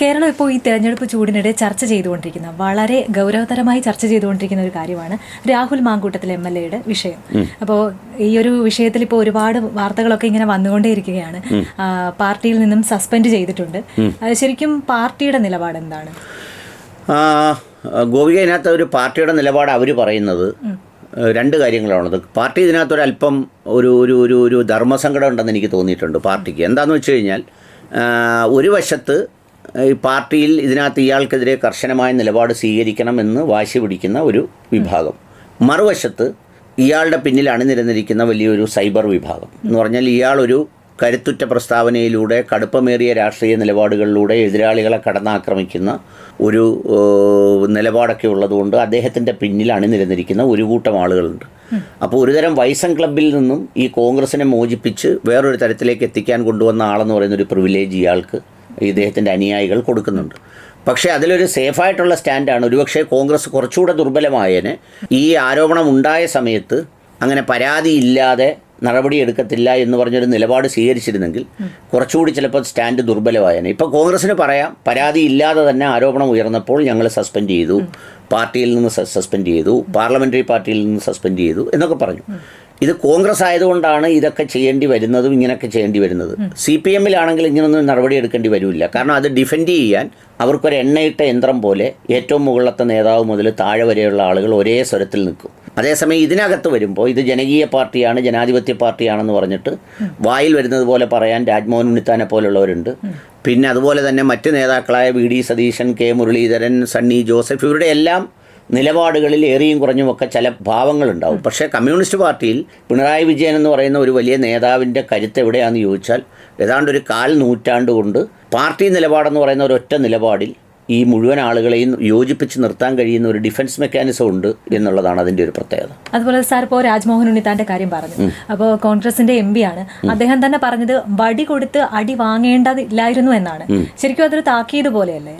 കേരളം ഇപ്പോൾ ഈ തെരഞ്ഞെടുപ്പ് ചൂടിനിടെ ചർച്ച ചെയ്തുകൊണ്ടിരിക്കുന്ന വളരെ ഗൗരവതരമായി ചർച്ച ചെയ്തുകൊണ്ടിരിക്കുന്ന ഒരു കാര്യമാണ് രാഹുൽ മാങ്കൂട്ടത്തിൽ എം എൽ എയുടെ വിഷയം. അപ്പോൾ ഈ ഒരു വിഷയത്തിൽ ഇപ്പോൾ ഒരുപാട് വാർത്തകളൊക്കെ ഇങ്ങനെ വന്നുകൊണ്ടേയിരിക്കുകയാണ്. പാർട്ടിയിൽ നിന്നും സസ്പെൻഡ് ചെയ്തിട്ടുണ്ട്. ശരിക്കും പാർട്ടിയുടെ നിലപാട് എന്താണ്? ഗോപിക ഇതിനകത്ത് ഒരു പാർട്ടിയുടെ നിലപാട് അവർ പറയുന്നത് രണ്ട് കാര്യങ്ങളാണത് പാർട്ടി ഇതിനകത്ത് ഒരല്പം അല്പം ഒരു ഒരു ഒരു ഒരു ധർമ്മസങ്കടം ഉണ്ടെന്ന് എനിക്ക് തോന്നിയിട്ടുണ്ട് പാർട്ടിക്ക്. എന്താണെന്ന് വെച്ച് കഴിഞ്ഞാൽ ഒരു വശത്ത് ഈ പാർട്ടിയിൽ ഇതിനകത്ത് ഇയാൾക്കെതിരെ കർശനമായ നിലപാട് സ്വീകരിക്കണമെന്ന് വാശി പിടിക്കുന്ന ഒരു വിഭാഗം. മറുവശത്ത് ഇയാളുടെ പിന്നിൽ അണിനിരന്നിരിക്കുന്ന വലിയൊരു സൈബർ വിഭാഗം. എന്ന് പറഞ്ഞാൽ ഇയാളൊരു കരുത്തുറ്റ പ്രസ്താവനയിലൂടെ കടുപ്പമേറിയ രാഷ്ട്രീയ നിലപാടുകളിലൂടെ എതിരാളികളെ കടന്നാക്രമിക്കുന്ന ഒരു നിലപാടൊക്കെ ഉള്ളതുകൊണ്ട് അദ്ദേഹത്തിന്റെ പിന്നിൽ അണിനിരന്നിരിക്കുന്ന ഒരു കൂട്ടം ആളുകളുണ്ട്. അപ്പോൾ ഒരുതരം വൈസം ക്ലബിൽ നിന്നും ഈ കോൺഗ്രസിനെ മോചിപ്പിച്ച് വേറൊരു തരത്തിലേക്ക് എത്തിക്കാൻ കൊണ്ടുവന്ന ആളെന്ന് പറയുന്ന ഒരു പ്രിവിലേജ് ഇയാൾക്ക് ഇദ്ദേഹത്തിന്റെ അനുയായികൾ കൊടുക്കുന്നുണ്ട്. പക്ഷേ അതിലൊരു സേഫായിട്ടുള്ള സ്റ്റാൻഡാണ്. ഒരുപക്ഷെ കോൺഗ്രസ് കുറച്ചുകൂടെ ദുർബലമായേനെ. ഈ ആരോപണം ഉണ്ടായ സമയത്ത് അങ്ങനെ പരാതിയില്ലാതെ നടപടിയെടുക്കത്തില്ല എന്ന് പറഞ്ഞൊരു നിലപാട് സ്വീകരിച്ചിരുന്നെങ്കിൽ കുറച്ചുകൂടി ചിലപ്പോൾ സ്റ്റാൻഡ് ദുർബലമായേനെ. ഇപ്പോൾ കോൺഗ്രസ്സിന് പറയാം പരാതി ഇല്ലാതെ തന്നെ ആരോപണം ഉയർന്നപ്പോൾ ഞങ്ങൾ സസ്പെൻഡ് ചെയ്തു പാർട്ടിയിൽ നിന്ന് സസ്പെൻഡ് ചെയ്തു പാർലമെന്ററി പാർട്ടിയിൽ നിന്ന് സസ്പെൻഡ് ചെയ്തു എന്നൊക്കെ പറഞ്ഞു. ഇത് കോൺഗ്രസ് ആയതുകൊണ്ടാണ് ഇതൊക്കെ ചെയ്യേണ്ടി വരുന്നതും ഇങ്ങനെയൊക്കെ ചെയ്യേണ്ടി വരുന്നത്. സി പി എമ്മിലാണെങ്കിൽ ഇങ്ങനൊന്നും നടപടി എടുക്കേണ്ടി വരില്ല. കാരണം അത് ഡിഫെൻഡ് ചെയ്യാൻ അവർക്കൊരു എണ്ണയിട്ട യന്ത്രം പോലെ ഏറ്റവും മുകളിലത്തെ നേതാവ് മുതൽ താഴെ വരെയുള്ള ആളുകൾ ഒരേ സ്വരത്തിൽ നിൽക്കും. അതേസമയം ഇതിനകത്ത് വരുമ്പോൾ ഇത് ജനകീയ പാർട്ടിയാണ് ജനാധിപത്യ പാർട്ടിയാണെന്ന് പറഞ്ഞിട്ട് വായിൽ വരുന്നത് പോലെ പറയാൻ രാജ്മോഹൻ ഉണ്ണിത്താനെ പോലുള്ളവരുണ്ട്. പിന്നെ അതുപോലെ തന്നെ മറ്റ് നേതാക്കളായ V D Satheesan K Muraleedharan Sunny Joseph ഇവരുടെ എല്ലാം നിലപാടുകളിൽ ഏറിയും കുറഞ്ഞുമൊക്കെ ചില ഭാവങ്ങളുണ്ടാവും. പക്ഷേ കമ്മ്യൂണിസ്റ്റ് പാർട്ടിയിൽ പിണറായി വിജയൻ എന്ന് പറയുന്ന ഒരു വലിയ നേതാവിന്റെ കരുത്ത് എവിടെയാണെന്ന് ചോദിച്ചാൽ ഏതാണ്ട് ഒരു കാൽ നൂറ്റാണ്ട് കൊണ്ട് പാർട്ടി നിലപാടെന്ന് പറയുന്ന ഒരൊറ്റ നിലപാടിൽ ഈ മുഴുവൻ ആളുകളെയും യോജിപ്പിച്ച് നിർത്താൻ കഴിയുന്ന ഒരു ഡിഫൻസ് മെക്കാനിസം ഉണ്ട് എന്നുള്ളതാണ് അതിന്റെ ഒരു പ്രത്യേകത. അതുപോലെ സാർ ഇപ്പോൾ രാജ്മോഹൻ ഉണ്ണിത്താന്റെ കാര്യം പറഞ്ഞു. അപ്പോൾ കോൺഗ്രസിന്റെ എം ആണ്. അദ്ദേഹം തന്നെ പറഞ്ഞത് വടി കൊടുത്ത് അടി വാങ്ങേണ്ടതില്ലായിരുന്നു എന്നാണ്. ശരിക്കും അതൊരു താക്കീത് പോലെയല്ലേ?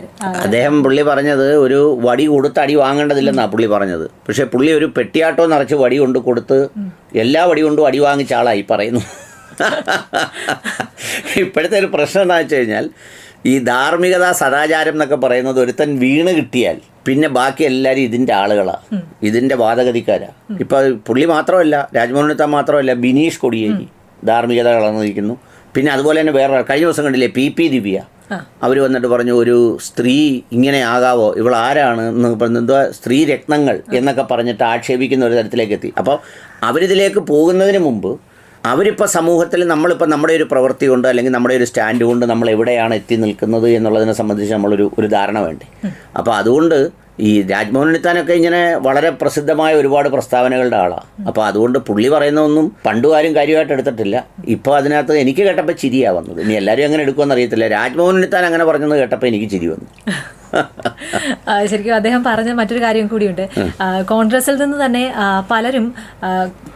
അദ്ദേഹം പുള്ളി പറഞ്ഞത് ഒരു വടി കൊടുത്ത് അടി വാങ്ങേണ്ടതില്ലെന്നാണ് പുള്ളി പറഞ്ഞത്. പക്ഷെ പുള്ളി ഒരു പെട്ടിയാട്ടോ നിറച്ച് വടി കൊണ്ട് കൊടുത്ത് എല്ലാ വടി കൊണ്ടും അടി വാങ്ങിച്ച ആളായി പറയുന്നു. ഇപ്പോഴത്തെ ഒരു പ്രശ്നം എന്താ വെച്ച് കഴിഞ്ഞാൽ ഈ ധാർമ്മികത സദാചാരം എന്നൊക്കെ പറയുന്നത് ഒരുത്തൻ വീണ് കിട്ടിയാൽ പിന്നെ ബാക്കി എല്ലാവരും ഇതിന്റെ ആളുകളാണ് ഇതിന്റെ വാദഗതിക്കാരാ. ഇപ്പോൾ പുള്ളി മാത്രമല്ല രാജ്മോഹനത്ത മാത്രമല്ല ബിനീഷ് കൊടിയേരി ധാർമ്മികത കളർന്നിരിക്കുന്നു പിന്നെ അതുപോലെ തന്നെ വേറെ കഴിഞ്ഞ ദിവസം കണ്ടില്ലേ പി പി ദിവ്യ? അവർ വന്നിട്ട് പറഞ്ഞു ഒരു സ്ത്രീ ഇങ്ങനെ ആകാവോ? ഇവൾ ആരാണ് എന്ന് പറഞ്ഞു എന്തോ സ്ത്രീ രക്തങ്ങൾ എന്നൊക്കെ പറഞ്ഞിട്ട് ആക്ഷേപിക്കുന്ന ഒരു തരത്തിലേക്ക് എത്തി. അപ്പോൾ അവരിതിലേക്ക് പോകുന്നതിന് മുമ്പ് അവരിപ്പോൾ സമൂഹത്തിൽ നമ്മളിപ്പോൾ നമ്മുടെ ഒരു പ്രവൃത്തി കൊണ്ട് അല്ലെങ്കിൽ നമ്മുടെ ഒരു സ്റ്റാൻഡ് കൊണ്ട് നമ്മൾ എവിടെയാണ് എത്തി നിൽക്കുന്നത് എന്നുള്ളതിനെ സംബന്ധിച്ച് നമ്മളൊരു ഒരു ധാരണ വേണ്ടേ. അപ്പോൾ അതുകൊണ്ട് ഈ രാജ്മോഹൻ ഉണ്ണിത്താനൊക്കെ ഇങ്ങനെ വളരെ പ്രസിദ്ധമായ ഒരുപാട് പ്രസ്താവനകളുടെ ആളാണ് അപ്പോൾ അതുകൊണ്ട് പുള്ളി പറയുന്നതൊന്നും പണ്ടും ആരും കാര്യമായിട്ട് എടുത്തിട്ടില്ല. ഇപ്പോൾ അതിനകത്ത് എനിക്ക് കേട്ടപ്പോൾ ചിരിയാ വന്നത്. ഇനി എല്ലാവരും അങ്ങനെ എടുക്കുമെന്ന് അറിയത്തില്ല. രാജ്മോഹൻ ഉണ്ണിത്താൻ അങ്ങനെ പറഞ്ഞത് കേട്ടപ്പോൾ എനിക്ക് ചിരി വന്നു. ശരിക്കും അദ്ദേഹം പറഞ്ഞ മറ്റൊരു കാര്യം കൂടിയുണ്ട്. കോൺഗ്രസിൽ നിന്ന് തന്നെ പലരും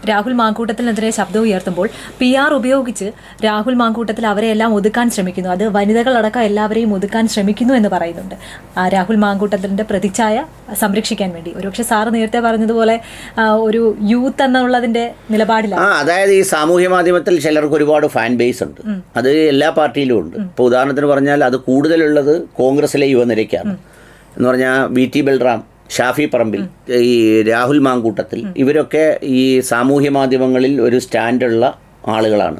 രാഹുൽ മാങ്കൂട്ടത്തിനെതിരെ ശബ്ദം ഉയർത്തുമ്പോൾ പി ആർ ഉപയോഗിച്ച് രാഹുൽ മാങ്കൂട്ടത്തിൽ അവരെ എല്ലാം ഒതുക്കാൻ ശ്രമിക്കുന്നു. അത് വനിതകളടക്കം എല്ലാവരെയും ഒതുക്കാൻ ശ്രമിക്കുന്നു എന്ന് പറയുന്നുണ്ട്. രാഹുൽ മാങ്കൂട്ടത്തിന്റെ പ്രതിച്ഛായ സംരക്ഷിക്കാൻ വേണ്ടി. ഒരുപക്ഷെ സാറ് നേരത്തെ പറഞ്ഞതുപോലെ ഒരു യൂത്ത് എന്നുള്ളതിന്റെ നിലപാടിലാണ്. ആ അതായത് ഈ സാമൂഹ്യ മാധ്യമത്തിൽ ചിലർക്ക് ഒരുപാട് ഫാൻ ബേസ് ഉണ്ട്. അത് എല്ലാ പാർട്ടിയിലും ഉണ്ട്. ഇപ്പോൾ ഉദാഹരണത്തിന് പറഞ്ഞാൽ അത് കൂടുതലുള്ളത് കോൺഗ്രസിലെ യുവനിരയ്ക്കാണ് എന്ന് പറഞ്ഞാൽ വി ടി ബൽറാം ഷാഫി പറമ്പിൽ ഈ രാഹുൽ മാങ്കൂട്ടത്തിൽ ഇവരൊക്കെ ഈ സാമൂഹ്യ മാധ്യമങ്ങളിൽ ഒരു സ്റ്റാൻഡുള്ള ആളുകളാണ്.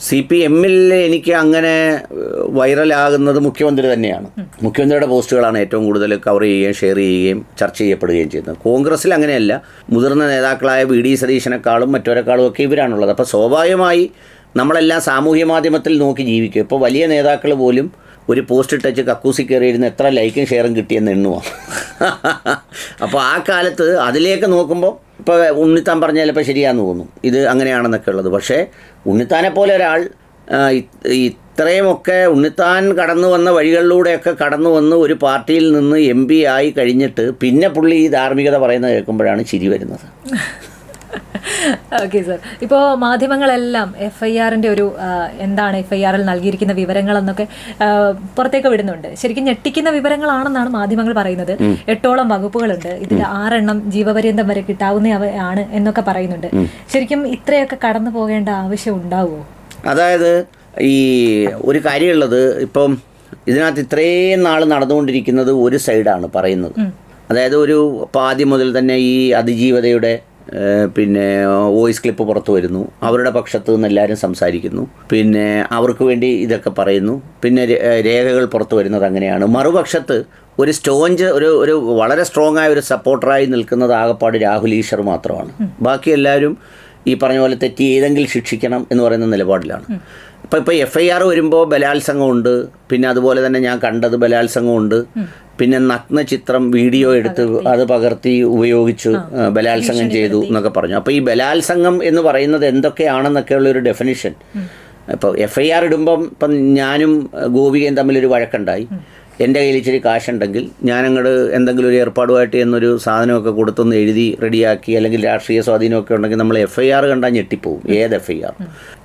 സി പി എമ്മിൽ എനിക്ക് അങ്ങനെ വൈറലാകുന്നത് മുഖ്യമന്ത്രി തന്നെയാണ്. മുഖ്യമന്ത്രിയുടെ പോസ്റ്റുകളാണ് ഏറ്റവും കൂടുതൽ കവർ ചെയ്യുകയും ഷെയർ ചെയ്യുകയും ചർച്ച ചെയ്യപ്പെടുകയും ചെയ്യുന്നത്. കോൺഗ്രസ്സിൽ അങ്ങനെയല്ല. മുതിർന്ന നേതാക്കളായ വി ഡി സതീശനെക്കാളും മറ്റൊരെക്കാളും ഒക്കെ ഇവരാണുള്ളത്. അപ്പോൾ സ്വാഭാവികമായി നമ്മളെല്ലാം സാമൂഹ്യ മാധ്യമത്തിൽ നോക്കി ജീവിക്കും. ഇപ്പോൾ വലിയ നേതാക്കൾ പോലും ഒരു പോസ്റ്റ് ടച്ച് കക്കൂസി കയറിയിരുന്ന് എത്ര ലൈക്കും ഷെയറും കിട്ടിയെന്ന് എണ്ണുവാ. അപ്പോൾ ആ കാലത്ത് അതിലേക്ക് നോക്കുമ്പോൾ ഇപ്പോൾ ഉണ്ണിത്താൻ പറഞ്ഞ ചിലപ്പോൾ ശരിയാന്ന് തോന്നും. ഇത് അങ്ങനെയാണെന്നൊക്കെ ഉള്ളത്. പക്ഷേ ഉണ്ണിത്താനെ പോലെ ഒരാൾ ഇത്രയുമൊക്കെ ഉണ്ണിത്താൻ കടന്നു വന്ന വഴികളിലൂടെയൊക്കെ കടന്നു വന്ന് ഒരു പാർട്ടിയിൽ നിന്ന് എം ആയി കഴിഞ്ഞിട്ട് പിന്നെ പുള്ളി ഈ ധാർമ്മികത പറയുന്നത് കേൾക്കുമ്പോഴാണ് ചിരി വരുന്നത്. ഓക്കെ സർ ഇപ്പോൾ മാധ്യമങ്ങളെല്ലാം എഫ് ഐ ആറിന്റെ ഒരു എന്താണ് എഫ് ഐ ആറിൽ നൽകിയിരിക്കുന്ന വിവരങ്ങളെന്നൊക്കെ പുറത്തേക്ക് വിടുന്നുണ്ട്. ശരിക്കും ഞെട്ടിക്കുന്ന വിവരങ്ങളാണെന്നാണ് മാധ്യമങ്ങൾ പറയുന്നത്. എട്ടോളം വകുപ്പുകളുണ്ട്. ഇതിൽ ആറെണ്ണം ജീവപര്യന്തം വരെ കിട്ടാവുന്നവയാണ് എന്നൊക്കെ പറയുന്നുണ്ട്. ശരിക്കും ഇത്രയൊക്കെ കടന്നു പോകേണ്ട ആവശ്യം ഉണ്ടാവുമോ അതായത് ഈ ഒരു കാര്യമുള്ളത് ഇപ്പം ഇതിനകത്ത് ഇത്രയും നാൾ നടന്നുകൊണ്ടിരിക്കുന്നത് ഒരു സൈഡാണ് പറയുന്നത്. അതായത് ഒരു പാതി ആദ്യം മുതൽ തന്നെ ഈ അതിജീവതയുടെ പിന്നെ വോയിസ് ക്ലിപ്പ് പുറത്തു വരുന്നു. അവരുടെ പക്ഷത്ത് നിന്ന് എല്ലാവരും സംസാരിക്കുന്നു. പിന്നെ അവർക്ക് വേണ്ടി ഇതൊക്കെ പറയുന്നു. പിന്നെ രേഖകൾ പുറത്തു വരുന്നത് അങ്ങനെയാണ്. മറുപക്ഷത്ത് ഒരു സ്റ്റോഞ്ച് ഒരു ഒരു വളരെ സ്ട്രോങ് ആയ ഒരു സപ്പോർട്ടറായി നിൽക്കുന്നത് ആകപ്പാട് രാഹുൽ ഈശ്വർ മാത്രമാണ്. ബാക്കി എല്ലാവരും ഈ പറഞ്ഞ പോലെ തെറ്റി ഏതെങ്കിലും ശിക്ഷിക്കണം എന്ന് പറയുന്ന നിലപാടിലാണ്. ഇപ്പം ഇപ്പോൾ എഫ് ഐ ആർ വരുമ്പോൾ ബലാത്സംഗമുണ്ട്. പിന്നെ അതുപോലെ തന്നെ ഞാൻ കണ്ടത് ബലാത്സംഗമുണ്ട്. പിന്നെ നഗ്ന ചിത്രം വീഡിയോ എടുത്ത് അത് പകർത്തി ഉപയോഗിച്ചു ബലാത്സംഗം ചെയ്തു എന്നൊക്കെ പറഞ്ഞു. അപ്പോൾ ഈ ബലാത്സംഗം എന്ന് പറയുന്നത് എന്തൊക്കെയാണെന്നൊക്കെയുള്ള ഒരു ഡെഫിനിഷൻ ഇപ്പോൾ എഫ് ഐ ആർ ഇടുമ്പം ഇപ്പം ഞാനും ഗോപികയും തമ്മിലൊരു വഴക്കുണ്ടായി. എന്റെ കയ്യിൽ ഇച്ചിരി കാശുണ്ടെങ്കിൽ ഞാനങ്ങോട്ട് എന്തെങ്കിലും ഒരു ഏർപ്പാടുമായിട്ട് എന്നൊരു സാധനമൊക്കെ കൊടുത്തൊന്ന് എഴുതി റെഡിയാക്കി അല്ലെങ്കിൽ രാഷ്ട്രീയ സ്വാധീനമൊക്കെ ഉണ്ടെങ്കിൽ നമ്മൾ എഫ് ഐ ആർ കണ്ടാൽ ഞെട്ടിപ്പോവും. ഏത് എഫ് ഐ ആർ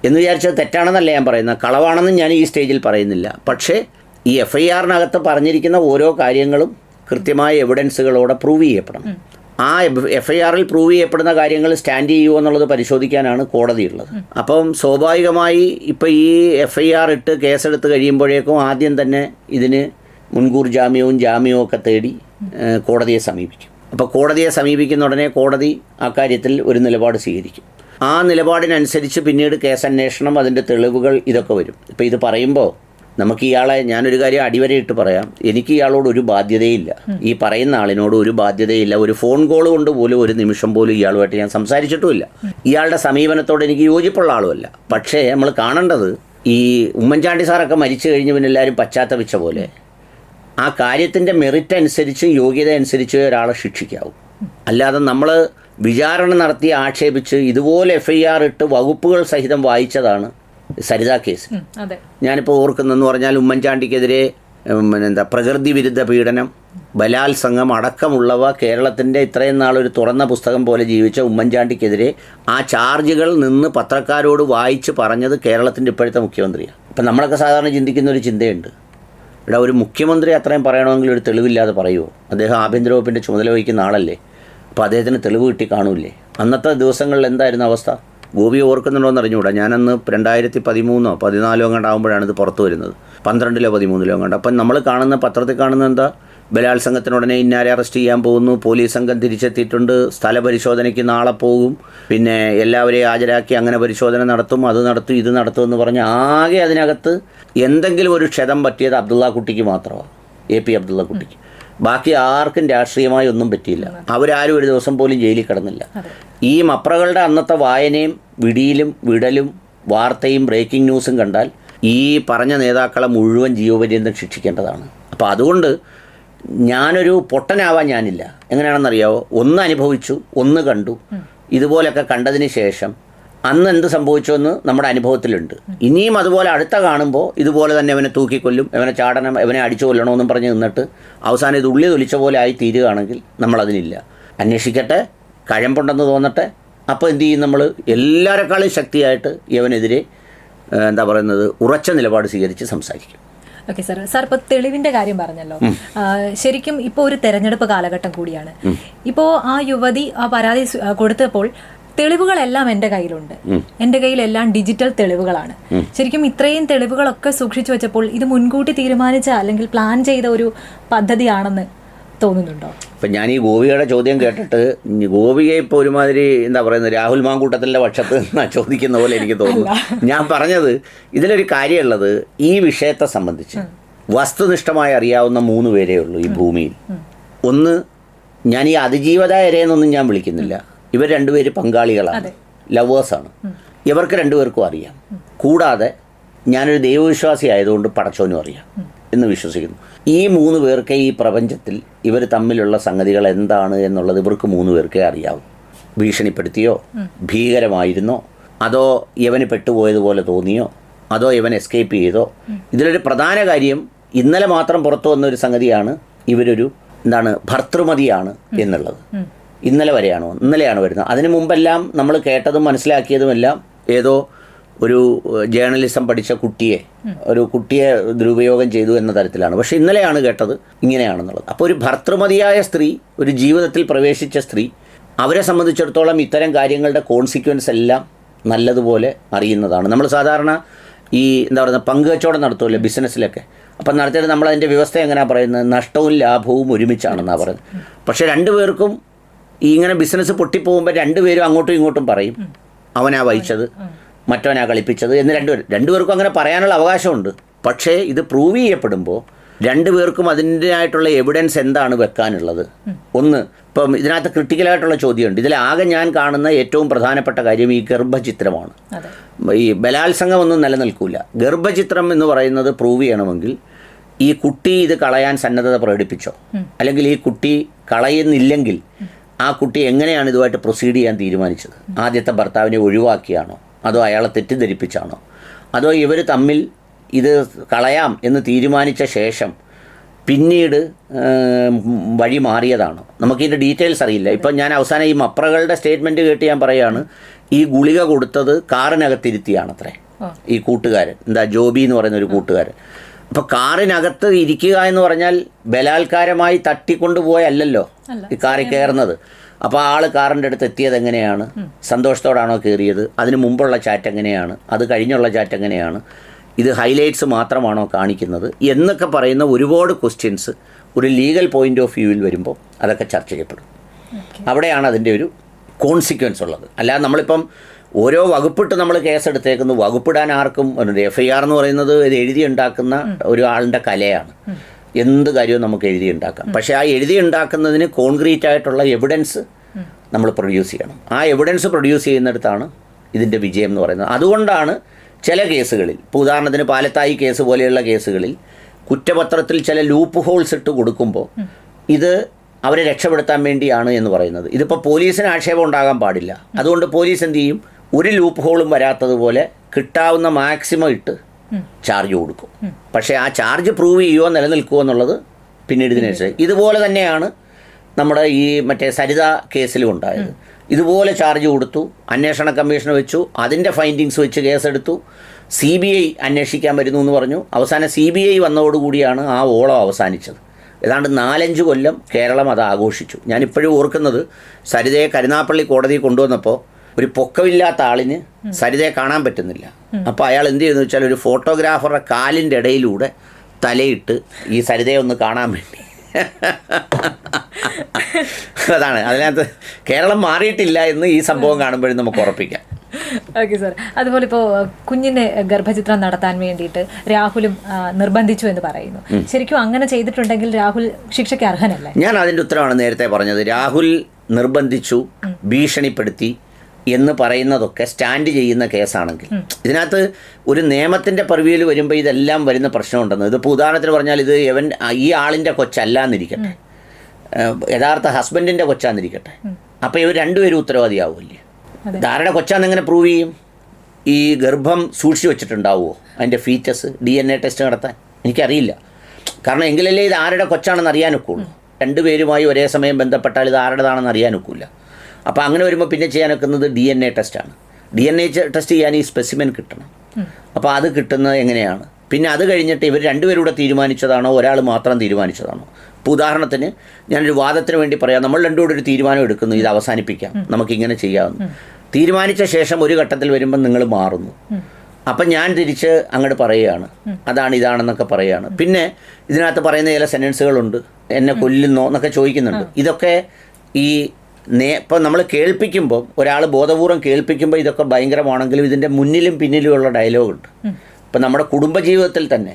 എന്ന് വിചാരിച്ചത് തെറ്റാണെന്നല്ല ഞാൻ പറയുന്നത്. കളവാണെന്ന് ഞാൻ ഈ സ്റ്റേജിൽ പറയുന്നില്ല. പക്ഷേ ഈ എഫ് ഐ ആറിനകത്ത് പറഞ്ഞിരിക്കുന്ന ഓരോ കാര്യങ്ങളും കൃത്യമായ എവിഡൻസുകളോടെ പ്രൂവ് ചെയ്യപ്പെടണം. ആ എഫ് ഐ ആറിൽ പ്രൂവ് ചെയ്യപ്പെടുന്ന കാര്യങ്ങൾ സ്റ്റാൻഡ് ചെയ്യുമോ എന്നുള്ളത് പരിശോധിക്കാനാണ് കോടതിയുള്ളത് അപ്പം സ്വാഭാവികമായി ഇപ്പം ഈ എഫ് ഐ ആർ ഇട്ട് കേസെടുത്ത് കഴിയുമ്പോഴേക്കും ആദ്യം തന്നെ ഇതിന് മുൻകൂർ ജാമ്യവും ജാമ്യവും ഒക്കെ തേടി കോടതിയെ സമീപിക്കും. അപ്പോൾ കോടതിയെ സമീപിക്കുന്ന ഉടനെ കോടതി ആ കാര്യത്തിൽ ഒരു നിലപാട് സ്വീകരിക്കും. ആ നിലപാടിനനുസരിച്ച് പിന്നീട് കേസ് അന്വേഷണം അതിന്റെ തെളിവുകൾ ഇതൊക്കെ വരും. ഇപ്പോൾ ഇത് പറയുമ്പോൾ നമുക്ക് ഇയാളെ ഞാനൊരു കാര്യം അടിവരയിട്ട് പറയാം. എനിക്ക് ഇയാളോട് ഒരു ബാധ്യതയില്ല. ഈ പറയുന്ന ആളിനോട് ഒരു ബാധ്യതയില്ല. ഒരു ഫോൺ കോൾ കൊണ്ട് പോലും ഒരു നിമിഷം പോലും ഇയാളുമായിട്ട് ഞാൻ സംസാരിച്ചിട്ടുമില്ല. ഇയാളുടെ സമീപനത്തോട് എനിക്ക് യോജിപ്പുള്ള ആളുമല്ല. പക്ഷേ നമ്മൾ കാണേണ്ടത് ഈ ഉമ്മൻചാണ്ടി സാറൊക്കെ മരിച്ചു കഴിഞ്ഞ് പിന്നെ എല്ലാവരും പശ്ചാത്തപിച്ച പോലെ ആ കാര്യത്തിന്റെ മെറിറ്റ് അനുസരിച്ച് യോഗ്യത അനുസരിച്ച് ഒരാളെ ശിക്ഷിക്കാവും. അല്ലാതെ നമ്മൾ വിചാരണ നടത്തി ആക്ഷേപിച്ച് ഇതുപോലെ എഫ് ഐ ആർ ഇട്ട് വകുപ്പുകൾ സഹിതം വായിച്ചതാണ് സരിത കേസ്. ഞാനിപ്പോൾ ഓർക്കുന്നതെന്ന് പറഞ്ഞാൽ ഉമ്മൻചാണ്ടിക്കെതിരെ എന്താ പ്രകൃതി വിരുദ്ധ പീഡനം ബലാത്സംഗം അടക്കമുള്ളവ കേരളത്തിന്റെ ഇത്രയും നാളൊരു തുറന്ന പുസ്തകം പോലെ ജീവിച്ച ഉമ്മൻചാണ്ടിക്കെതിരെ ആ ചാർജുകൾ നിന്ന് പത്രക്കാരോട് വായിച്ച് പറഞ്ഞത് കേരളത്തിന്റെ ഇപ്പോഴത്തെ മുഖ്യമന്ത്രിയാണ്. ഇപ്പം നമ്മളൊക്കെ സാധാരണ ചിന്തിക്കുന്ന ഒരു ചിന്തയുണ്ട്. ഇവിടെ ഒരു മുഖ്യമന്ത്രി അത്രയും പറയണമെങ്കിൽ ഒരു തെളിവില്ലാതെ പറയുമോ അദ്ദേഹം ആഭ്യന്തര വകുപ്പിന്റെ ചുമതല വഹിക്കുന്ന ആളല്ലേ. അപ്പോൾ അദ്ദേഹത്തിന് തെളിവ് കിട്ടി കാണൂലേ അന്നത്തെ ദിവസങ്ങളിൽ എന്തായിരുന്നു അവസ്ഥ? ഗോപി ഓർക്കുന്നുണ്ടോ എന്ന് അറിഞ്ഞുകൂടാ. ഞാനന്ന് രണ്ടായിരത്തി പതിമൂന്നോ പതിനാലോ അങ്ങോട്ടാകുമ്പോഴാണ് ഇത് പുറത്തു വരുന്നത്. പന്ത്രണ്ടിലോ പതിമൂന്നിലോ അങ്ങോട്ട് അപ്പം നമ്മൾ കാണുന്ന പത്രത്തിൽ കാണുന്ന എന്താ? ബലാത്സംഗത്തിനുടനെ ഇന്നാരെ അറസ്റ്റ് ചെയ്യാൻ പോകുന്നു. പോലീസ് സംഘം തിരിച്ചെത്തിയിട്ടുണ്ട്. സ്ഥലപരിശോധനയ്ക്ക് നാളെ പോകും. പിന്നെ എല്ലാവരെയും ഹാജരാക്കി അങ്ങനെ പരിശോധന നടത്തും. അത് നടത്തും ഇത് നടത്തും എന്ന് പറഞ്ഞ് ആകെ അതിനകത്ത് എന്തെങ്കിലും ഒരു ക്ഷതം പറ്റിയത് അബ്ദുള്ള കുട്ടിക്ക് മാത്രമാണ് എ പി അബ്ദുള്ള കുട്ടിക്ക്. ബാക്കി ആർക്കും രാഷ്ട്രീയമായി ഒന്നും പറ്റിയില്ല. അവരാരും ഒരു ദിവസം പോലും ജയിലിൽ കിടന്നില്ല. ഈ മപ്രകളുടെ അന്നത്തെ വായനയും വിടിയിലും വിടലും വാർത്തയും ബ്രേക്കിംഗ് ന്യൂസും കണ്ടാൽ ഈ പറഞ്ഞ നേതാക്കളെ മുഴുവൻ ജീവപര്യന്തം ശിക്ഷിക്കേണ്ടതാണ്. അപ്പോൾ അതുകൊണ്ട് ഞാനൊരു പൊട്ടനാവാൻ ഞാനില്ല. എങ്ങനെയാണെന്നറിയാവോ? ഒന്ന് അനുഭവിച്ചു ഒന്ന് കണ്ടു. ഇതുപോലൊക്കെ കണ്ടതിന് ശേഷം അന്ന് എന്ത് സംഭവിച്ചു എന്ന് നമ്മുടെ അനുഭവത്തിലുണ്ട്. ഇനിയും അതുപോലെ അടുത്ത കാണുമ്പോൾ ഇതുപോലെ തന്നെ അവനെ തൂക്കിക്കൊല്ലും അവനെ ചാടണം അവനെ അടിച്ചു കൊല്ലണമെന്നും പറഞ്ഞ് നിന്നിട്ട് അവസാനം ഇത് ഉള്ളി തൊലിച്ച പോലെ ആയി തീരുകയാണെങ്കിൽ നമ്മളതിനില്ല. അന്വേഷിക്കട്ടെ കഴമ്പുണ്ടെന്ന് തോന്നട്ടെ. അപ്പോൾ എന്ത് ചെയ്യും നമ്മൾ എല്ലാവരെക്കാളും ശക്തിയായിട്ട് ഇവനെതിരെ എന്താ പറയുന്നത് ഉറച്ച നിലപാട് സ്വീകരിച്ച് സംസാരിക്കും. ഓക്കെ സാർ സാർ ഇപ്പോൾ തെളിവിന്റെ കാര്യം പറഞ്ഞല്ലോ. ശരിക്കും ഇപ്പോൾ ഒരു തെരഞ്ഞെടുപ്പ് കാലഘട്ടം കൂടിയാണ്. ഇപ്പോ ആ യുവതി ആ പരാതി കൊടുത്തപ്പോൾ തെളിവുകളെല്ലാം എന്റെ കയ്യിലുണ്ട്. എന്റെ കയ്യിലെല്ലാം ഡിജിറ്റൽ തെളിവുകളാണ്. ശരിക്കും ഇത്രയും തെളിവുകളൊക്കെ സൂക്ഷിച്ചു വെച്ചപ്പോൾ ഇത് മുൻകൂട്ടി തീരുമാനിച്ച അല്ലെങ്കിൽ പ്ലാൻ ചെയ്ത ഒരു പദ്ധതിയാണെന്ന് തോന്നുന്നുണ്ടോ? ഇപ്പം ഞാൻ ഈ ഗോപികയുടെ ചോദ്യം കേട്ടിട്ട് ഇനി ഗോപിക ഇപ്പോൾ ഒരുമാതിരി എന്താ പറയുന്നത് രാഹുൽ മാങ്കൂട്ടത്തിന്റെ പക്ഷത്ത് നിന്നാണ് ചോദിക്കുന്ന പോലെ എനിക്ക് തോന്നുന്നു. ഞാൻ പറഞ്ഞത് ഇതിലൊരു കാര്യമുള്ളത് ഈ വിഷയത്തെ സംബന്ധിച്ച് വസ്തുനിഷ്ഠമായി അറിയാവുന്ന മൂന്ന് പേരേ ഉള്ളൂ ഈ ഭൂമിയിൽ. ഒന്ന് ഞാൻ ഈ അതിജീവത ഇരയെന്നൊന്നും ഞാൻ വിളിക്കുന്നില്ല. ഇവർ രണ്ടുപേര് പങ്കാളികളാണ്. ലവേഴ്സാണ് ഇവർക്ക് രണ്ടുപേർക്കും അറിയാം. കൂടാതെ ഞാനൊരു ദൈവവിശ്വാസി ആയതുകൊണ്ട് പടച്ചോനും അറിയാം എന്ന് വിശ്വസിക്കുന്നു. ഈ മൂന്ന് പേർക്ക് ഈ പ്രപഞ്ചത്തിൽ ഇവർ തമ്മിലുള്ള സംഗതികൾ എന്താണ് എന്നുള്ളത് ഇവർക്ക് മൂന്ന് പേർക്കേ അറിയാവൂ. ഭീഷണിപ്പെടുത്തിയോ? ഭീകരമായിരുന്നോ? അതോ ഇവന് പെട്ടുപോയതുപോലെ തോന്നിയോ? അതോ ഇവൻ എസ്കേപ്പ് ചെയ്തോ? ഇതിലൊരു പ്രധാന കാര്യം ഇന്നലെ മാത്രം പുറത്തു വന്ന ഒരു സംഗതിയാണ് ഇവരൊരു എന്താണ് ഭർത്തൃമതിയാണ് എന്നുള്ളത്. ഇന്നലെ വരെയാണോ? ഇന്നലെയാണ് വരുന്നത്. അതിനു മുമ്പെല്ലാം നമ്മൾ കേട്ടതും മനസ്സിലാക്കിയതുമെല്ലാം ഏതോ ഒരു ജേർണലിസം പഠിച്ച കുട്ടിയെ ഒരു കുട്ടിയെ ദുരുപയോഗം ചെയ്തു എന്ന തരത്തിലാണ്. പക്ഷെ ഇന്നലെയാണ് കേട്ടത് ഇങ്ങനെയാണെന്നുള്ളത്. അപ്പോൾ ഒരു ഭർത്തൃമതിയായ സ്ത്രീ ഒരു ജീവിതത്തിൽ പ്രവേശിച്ച സ്ത്രീ അവരെ സംബന്ധിച്ചിടത്തോളം ഇത്തരം കാര്യങ്ങളുടെ കോൺസിക്വൻസ് എല്ലാം നല്ലതുപോലെ അറിയുന്നതാണ്. നമ്മൾ സാധാരണ ഈ എന്താ പറയുക പങ്കുവച്ചോടെ നടത്തുമല്ലോ ബിസിനസ്സിലൊക്കെ. അപ്പം നടത്തിയിട്ട് നമ്മൾ അതിന്റെ വ്യവസ്ഥ എങ്ങനെയാണ് പറയുന്നത്? നഷ്ടവും ലാഭവും ഒരുമിച്ചാണെന്നാണ് പറയുന്നത്. പക്ഷേ രണ്ടുപേർക്കും ഈ ഇങ്ങനെ ബിസിനസ് പൊട്ടിപ്പോകുമ്പോൾ രണ്ടുപേരും അങ്ങോട്ടും ഇങ്ങോട്ടും പറയും. അവനാ വഹിച്ചത്. മറ്റവനാ കളിപ്പിച്ചത് എന്ന് രണ്ടുപേരും രണ്ടുപേർക്കും അങ്ങനെ പറയാനുള്ള അവകാശമുണ്ട്. പക്ഷേ ഇത് പ്രൂവ് ചെയ്യപ്പെടുമ്പോൾ രണ്ടുപേർക്കും അതിന്റെതായിട്ടുള്ള എവിഡൻസ് എന്താണ് വെക്കാനുള്ളത്? ഒന്ന് ഇപ്പം ഇതിനകത്ത് ക്രിട്ടിക്കലായിട്ടുള്ള ചോദ്യമുണ്ട്. ഇതിലാകെ ഞാൻ കാണുന്ന ഏറ്റവും പ്രധാനപ്പെട്ട കാര്യം ഈ ഗർഭചിത്രമാണ്. ഈ ബലാത്സംഗം ഒന്നും നിലനിൽക്കില്ല ഗർഭചിത്രം എന്ന് പറയുന്നത് പ്രൂവ് ചെയ്യണമെങ്കിൽ ഈ കുട്ടി ഇത് കളയാൻ സന്നദ്ധത പ്രകടിപ്പിച്ചോ? അല്ലെങ്കിൽ ഈ കുട്ടി കളയുന്നില്ലെങ്കിൽ ആ കുട്ടി എങ്ങനെയാണ് ഇതുമായിട്ട് പ്രൊസീഡ് ചെയ്യാൻ തീരുമാനിച്ചത്? ആദ്യത്തെ ഭർത്താവിനെ ഒഴിവാക്കിയാണോ? അതോ അയാളെ തെറ്റിദ്ധരിപ്പിച്ചാണോ? അതോ ഇവർ തമ്മിൽ ഇത് കളയാം എന്ന് തീരുമാനിച്ച ശേഷം പിന്നീട് വഴി മാറിയതാണോ? നമുക്കിതിന്റെ ഡീറ്റെയിൽസ് അറിയില്ല. ഇപ്പം ഞാൻ അവസാനം ഈ മപ്രകളുടെ സ്റ്റേറ്റ്മെന്റ് കേട്ട് ഞാൻ പറയുകയാണ് ഈ ഗുളിക കൊടുത്തത് കാറിനകത്തിരുത്തിയാണത്രേ. ഈ കൂട്ടുകാരൻ എന്താ ജോബി എന്ന് പറയുന്ന ഒരു കൂട്ടുകാരൻ. അപ്പോൾ കാറിനകത്ത് ഇരിക്കുക എന്ന് പറഞ്ഞാൽ ബലാത്കാരമായി തട്ടിക്കൊണ്ടുപോയല്ലോ. ഈ കാറിൽ കയറുന്നത്. അപ്പോൾ ആൾ കാറിന്റെ അടുത്ത് എത്തിയത് എങ്ങനെയാണ്? സന്തോഷത്തോടാണോ കയറിയത് അതിന് മുമ്പുള്ള ചാറ്റ് എങ്ങനെയാണ്? അത് കഴിഞ്ഞുള്ള ചാറ്റ് എങ്ങനെയാണ്? ഇത് ഹൈലൈറ്റ്സ് മാത്രമാണോ കാണിക്കുന്നത്? എന്നൊക്കെ പറയുന്ന ഒരുപാട് ക്വസ്റ്റ്യൻസ് ഒരു ലീഗൽ പോയിന്റ് ഓഫ് വ്യൂവിൽ വരുമ്പോൾ അതൊക്കെ ചർച്ച ചെയ്യപ്പെടും. അവിടെയാണ് അതിന്റെ ഒരു കോൺസിക്വൻസ് ഉള്ളത്. അല്ലാതെ നമ്മളിപ്പം ഓരോ വകുപ്പിട്ട് നമ്മൾ കേസെടുത്തേക്കുന്നു വകുപ്പിടാൻ ആർക്കും എഫ് ഐ ആർ എന്ന് പറയുന്നത് ഇത് എഴുതി ഉണ്ടാക്കുന്ന ഒരു ആളിന്റെ കലയാണ്. എന്ത് കാര്യവും നമുക്ക് എഴുതി ഉണ്ടാക്കാം പക്ഷേ ആ എഴുതി ഉണ്ടാക്കുന്നതിന് കോൺക്രീറ്റ് ആയിട്ടുള്ള എവിഡൻസ് നമ്മൾ പ്രൊഡ്യൂസ് ചെയ്യണം. ആ എവിഡൻസ് പ്രൊഡ്യൂസ് ചെയ്യുന്നിടത്താണ് ഇതിന്റെ വിജയം എന്ന് പറയുന്നത്. അതുകൊണ്ടാണ് ചില കേസുകളിൽ ഇപ്പോൾ ഉദാഹരണത്തിന് പാലത്തായി കേസ് പോലെയുള്ള കേസുകളിൽ കുറ്റപത്രത്തിൽ ചില ലൂപ്പ് ഹോൾസ് ഇട്ട് കൊടുക്കുമ്പോൾ ഇത് അവരെ രക്ഷപ്പെടുത്താൻ വേണ്ടിയാണ് എന്ന് പറയുന്നത്. ഇതിപ്പോൾ പോലീസിന് ആക്ഷേപം ഉണ്ടാകാൻ പാടില്ല. അതുകൊണ്ട് പോലീസ് എന്ത് ചെയ്യും? ഒരു ലൂപ്പ് ഹോളും വരാത്തതുപോലെ കിട്ടാവുന്ന മാക്സിമം ഇട്ട് ചാർജ് കൊടുക്കും. പക്ഷേ ആ ചാർജ് പ്രൂവ് ചെയ്യുമോ നിലനിൽക്കുമോ എന്നുള്ളത് പിന്നീട് ഇതിനനുസരിച്ച് ഇതുപോലെ തന്നെയാണ് നമ്മുടെ ഈ മറ്റേ സരിത കേസിലും ഉണ്ടായത്. ഇതുപോലെ ചാർജ് കൊടുത്തു അന്വേഷണ കമ്മീഷൻ വെച്ചു അതിന്റെ ഫൈൻഡിങ്സ് വെച്ച് കേസെടുത്തു സി ബി ഐ അന്വേഷിക്കാൻ വരുന്നു എന്ന് പറഞ്ഞു. അവസാനം സി ബി ഐ വന്നതോടുകൂടിയാണ് ആ ഓളം അവസാനിച്ചത്. ഏതാണ്ട് നാലഞ്ച് കൊല്ലം കേരളം അത് ആഘോഷിച്ചു. ഞാനിപ്പോഴും ഓർക്കുന്നത് സരിതയെ കരുനാപ്പള്ളി കോടതി കൊണ്ടുവന്നപ്പോൾ ഒരു പൊക്കമില്ലാത്ത ആളിന് സരിതയെ കാണാൻ പറ്റുന്നില്ല. അപ്പോൾ അയാൾ എന്ത് ചെയ്യുന്നു വെച്ചാൽ ഒരു ഫോട്ടോഗ്രാഫറുടെ കാലിന്റെ ഇടയിലൂടെ തലയിട്ട് ഈ സരിതയെ ഒന്ന് കാണാൻ വേണ്ടി. അതാണ്. അതിനകത്ത് കേരളം മാറിയിട്ടില്ല എന്ന് ഈ സംഭവം കാണുമ്പോഴും നമുക്ക് ഉറപ്പിക്കാം. ഓക്കെ സാർ അതുപോലെ ഇപ്പോൾ കുഞ്ഞിനെ ഗർഭചിത്രം നടത്താൻ വേണ്ടിയിട്ട് രാഹുലും നിർബന്ധിച്ചു എന്ന് പറയുന്നു. ശരിക്കും അങ്ങനെ ചെയ്തിട്ടുണ്ടെങ്കിൽ രാഹുൽ ശിക്ഷയ്ക്ക് അർഹനല്ല? ഞാൻ അതിന്റെ ഉത്തരമാണ് നേരത്തെ പറഞ്ഞത്. രാഹുൽ നിർബന്ധിച്ചു ഭീഷണിപ്പെടുത്തി എന്ന് പറയുന്നതൊക്കെ സ്റ്റാൻഡ് ചെയ്യുന്ന കേസാണെങ്കിൽ. ഇതിനകത്ത് ഒരു നിയമത്തിന്റെ പരിവിയിൽ വരുമ്പോൾ ഇതെല്ലാം വരുന്ന പ്രശ്നമുണ്ടെന്ന്. ഇതിപ്പോൾ ഉദാഹരണത്തിന് പറഞ്ഞാൽ ഇത് എവൻ ഈ ആളിന്റെ കൊച്ചല്ല എന്നിരിക്കട്ടെ ഏഹ് യഥാർത്ഥ ഹസ്ബൻഡിന്റെ കൊച്ചാന്നിരിക്കട്ടെ. അപ്പോൾ ഇവർ രണ്ടുപേരും ഉത്തരവാദിയാവില്ലേ ധാരണ കൊച്ചാന്ന് എങ്ങനെ പ്രൂവ് ചെയ്യും? ഈ ഗർഭം സൂക്ഷിച്ചു വെച്ചിട്ടുണ്ടാവുമോ അതിന്റെ foetus D N A test നടത്താൻ? എനിക്കറിയില്ല. കാരണം എങ്കിലല്ലേ ഇത് ആരുടെ കൊച്ചാണെന്ന് അറിയാനൊക്കുള്ളൂ. രണ്ടുപേരുമായി ഒരേ സമയം ബന്ധപ്പെട്ടാൽ ഇത് ആരുടേതാണെന്ന് അറിയാനൊക്കില്ല അപ്പോൾ അങ്ങനെ വരുമ്പോൾ പിന്നെ ചെയ്യാൻ വെക്കുന്നത് ഡി എൻ എ ടെസ്റ്റാണ് ഡി എൻ എ ടെസ്റ്റ് ചെയ്യാൻ ഈ സ്പെസിമെൻ കിട്ടണം. അപ്പോൾ അത് കിട്ടുന്നത് എങ്ങനെയാണ്? പിന്നെ അത് കഴിഞ്ഞിട്ട് ഇവർ രണ്ടുപേരൂടെ കൂടെ തീരുമാനിച്ചതാണോ? ഒരാൾ മാത്രം തീരുമാനിച്ചതാണോ? ഇപ്പോൾ ഉദാഹരണത്തിന് ഞാനൊരു വാദത്തിന് വേണ്ടി പറയാം. നമ്മൾ രണ്ടുകൂടെ ഒരു തീരുമാനം എടുക്കുന്നു. ഇത് അവസാനിപ്പിക്കാം. നമുക്കിങ്ങനെ ചെയ്യാമെന്ന് തീരുമാനിച്ച ശേഷം ഒരു ഘട്ടത്തിൽ വരുമ്പോൾ നിങ്ങൾ മാറുന്നു. അപ്പം ഞാൻ തിരിച്ച് അങ്ങോട്ട് പറയുകയാണ്. അതാണ് ഇതാണെന്നൊക്കെ പറയുകയാണ്. പിന്നെ ഇതിനകത്ത് പറയുന്ന ചില സെന്റൻസുകളുണ്ട് എന്നെ കൊല്ലുന്നോ എന്നൊക്കെ ചോദിക്കുന്നുണ്ട്. ഇതൊക്കെ ഈ നേ ഇപ്പം നമ്മൾ കേൾപ്പിക്കുമ്പോൾ ഒരാൾ ബോധപൂർവം കേൾപ്പിക്കുമ്പോൾ ഇതൊക്കെ ഭയങ്കരമാണെങ്കിലും ഇതിന്റെ മുന്നിലും പിന്നിലുമുള്ള ഡയലോഗുണ്ട്. ഇപ്പം നമ്മുടെ കുടുംബജീവിതത്തിൽ തന്നെ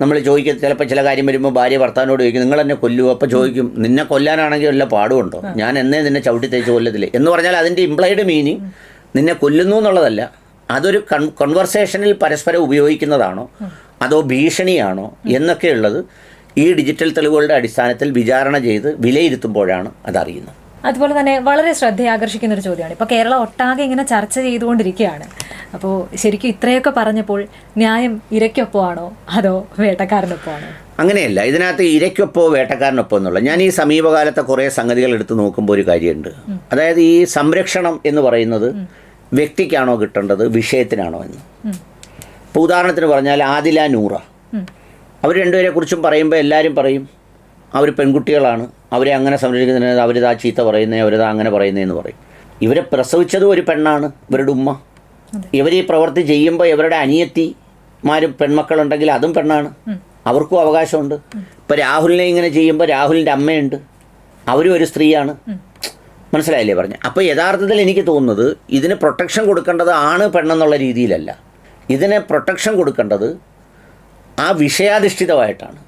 നമ്മൾ ചോദിക്കും ചിലപ്പോൾ ചില കാര്യം വരുമ്പോൾ ഭാര്യ ഭർത്താവിനോട് ചോദിക്കും നിങ്ങൾ എന്നെ കൊല്ലുമോ അപ്പോൾ ചോദിക്കും നിന്നെ കൊല്ലാനാണെങ്കിൽ വല്ല പാടുണ്ടോ ഞാൻ എന്നേ നിന്നെ ചവിട്ടി തേച്ച് കൊല്ലത്തില്ലേ? എന്ന് പറഞ്ഞാൽ അതിന്റെ ഇംപ്ലൈഡ് മീനിങ് നിന്നെ കൊല്ലുന്നു എന്നുള്ളതല്ല അതൊരു കൺ കൺവെർസേഷനിൽ പരസ്പരം ഉപയോഗിക്കുന്നതാണോ അതോ ഭീഷണിയാണോ എന്നൊക്കെയുള്ളത് ഈ ഡിജിറ്റൽ തെളിവുകളുടെ അടിസ്ഥാനത്തിൽ വിചാരണ ചെയ്ത് വിലയിരുത്തുമ്പോഴാണ് അതറിയുന്നത്. അതുപോലെ തന്നെ വളരെ ശ്രദ്ധയാകർഷിക്കുന്ന ഒരു ചോദ്യമാണ്. ഇപ്പോൾ കേരളം ഒട്ടാകെ ഇങ്ങനെ ചർച്ച ചെയ്തുകൊണ്ടിരിക്കുകയാണ്. അപ്പോൾ ശരിക്കും ഇത്രയൊക്കെ പറഞ്ഞപ്പോൾ ന്യായം ഇരയ്ക്കൊപ്പമാണോ അതോ വേട്ടക്കാരനൊപ്പമാണോ? അങ്ങനെയല്ല. ഇതിനകത്ത് ഇരയ്ക്കൊപ്പോ വേട്ടക്കാരനൊപ്പം എന്നുള്ള ഞാൻ ഈ സമീപകാലത്തെ കുറേ സംഗതികൾ എടുത്ത് നോക്കുമ്പോൾ ഒരു കാര്യമുണ്ട്. അതായത് ഈ സംരക്ഷണം എന്ന് പറയുന്നത് വ്യക്തിക്കാണോ കിട്ടേണ്ടത് വിഷയത്തിനാണോ എന്ന്. ഇപ്പോൾ ഉദാഹരണത്തിന് പറഞ്ഞാൽ ആദില നൂറ. അവർ രണ്ടുപേരെ കുറിച്ചും പറയുമ്പോൾ എല്ലാവരും പറയും അവർ പെൺകുട്ടികളാണ്. അവരെ അങ്ങനെ സംരക്ഷിക്കുന്നതിന് അവരിതാ ചീത്ത പറയുന്നത് അവരിതാ അങ്ങനെ പറയുന്നതെന്ന് പറയും. ഇവരെ പ്രസവിച്ചതും ഒരു പെണ്ണാണ് ഇവരുടെ ഉമ്മ. ഇവർ ഈ പ്രവൃത്തി ചെയ്യുമ്പോൾ ഇവരുടെ അനിയത്തിമാരും പെൺമക്കളുണ്ടെങ്കിൽ അതും പെണ്ണാണ്. അവർക്കും അവകാശമുണ്ട്. ഇപ്പം രാഹുലിനെ ഇങ്ങനെ ചെയ്യുമ്പോൾ രാഹുലിന്റെ അമ്മയുണ്ട്. അവരും ഒരു സ്ത്രീയാണ്. മനസ്സിലായില്ലേ പറഞ്ഞു? അപ്പോൾ യഥാർത്ഥത്തിൽ എനിക്ക് തോന്നുന്നത് ഇതിന് പ്രൊട്ടക്ഷൻ കൊടുക്കേണ്ടത് ആണ് പെണ്ണെന്നുള്ള രീതിയിലല്ല. ഇതിന് പ്രൊട്ടക്ഷൻ കൊടുക്കേണ്ടത് ആ വിഷയാധിഷ്ഠിതമായിട്ടാണ്.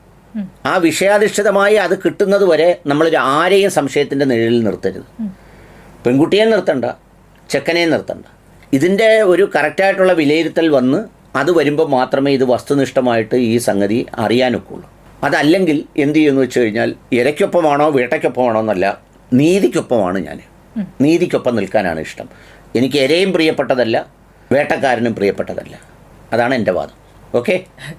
ആ വിഷയാധിഷ്ഠിതമായി അത് കിട്ടുന്നത് വരെ നമ്മളൊരു ആരെയും സംശയത്തിന്റെ നിഴലിൽ നിർത്തരുത്. പെൺകുട്ടിയെ നിർത്തണ്ട ചെക്കനെ നിർത്തണ്ട. ഇതിന്റെ ഒരു കറക്റ്റായിട്ടുള്ള വിലയിരുത്തൽ വന്ന് അത് വരുമ്പോൾ മാത്രമേ ഇത് വസ്തുനിഷ്ഠമായിട്ട് ഈ സംഗതി അറിയാനൊക്കുള്ളൂ. അതല്ലെങ്കിൽ എന്ത് ചെയ്യുമെന്ന് വെച്ച് കഴിഞ്ഞാൽ ഇരയ്ക്കൊപ്പമാണോ വേട്ടയ്ക്കൊപ്പമാണോ എന്നല്ല നീതിക്കൊപ്പമാണ് ഞാൻ. നീതിക്കൊപ്പം നിൽക്കാനാണ് ഇഷ്ടം. എനിക്ക് ഇരയും പ്രിയപ്പെട്ടതല്ല വേട്ടക്കാരനും പ്രിയപ്പെട്ടതല്ല. അതാണ് എന്റെ വാദം. ഓക്കെ? ഓക്കെ.